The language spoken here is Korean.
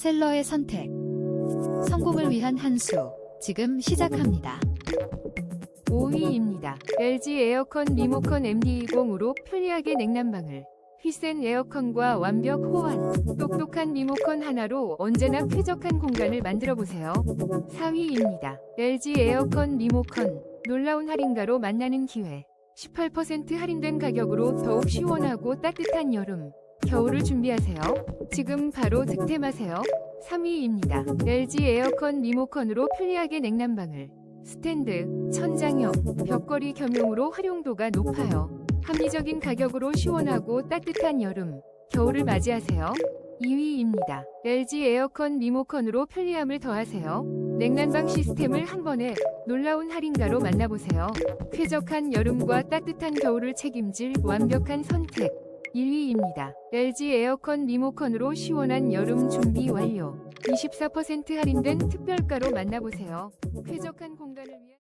셀러의 선택. 성공을 위한 한 수. 지금 시작합니다. 5위입니다. LG 에어컨 리모컨 MD20으로 편리하게 냉난방을 휘센 에어컨과 완벽 호환 똑똑한 리모컨 하나로 언제나 쾌적한 공간을 만들어 보세요. 4위입니다. LG 에어컨 리모컨 놀라운 할인가로 만나는 기회 18% 할인된 가격으로 더욱 시원하고 따뜻한 여름 겨울을 준비하세요. 지금 바로 득템하세요. 3위입니다. LG 에어컨 리모컨으로 편리하게 냉난방을 스탠드, 천장형, 벽걸이 겸용으로 활용도가 높아요. 합리적인 가격으로 시원하고 따뜻한 여름, 겨울을 맞이하세요. 2위입니다. LG 에어컨 리모컨으로 편리함을 더하세요. 냉난방 시스템을 한 번에 놀라운 할인가로 만나보세요. 쾌적한 여름과 따뜻한 겨울을 책임질 완벽한 선택. 1위입니다. LG 에어컨 리모컨으로 시원한 여름 준비 완료. 24% 할인된 특별가로 만나보세요. 쾌적한 공간을 위한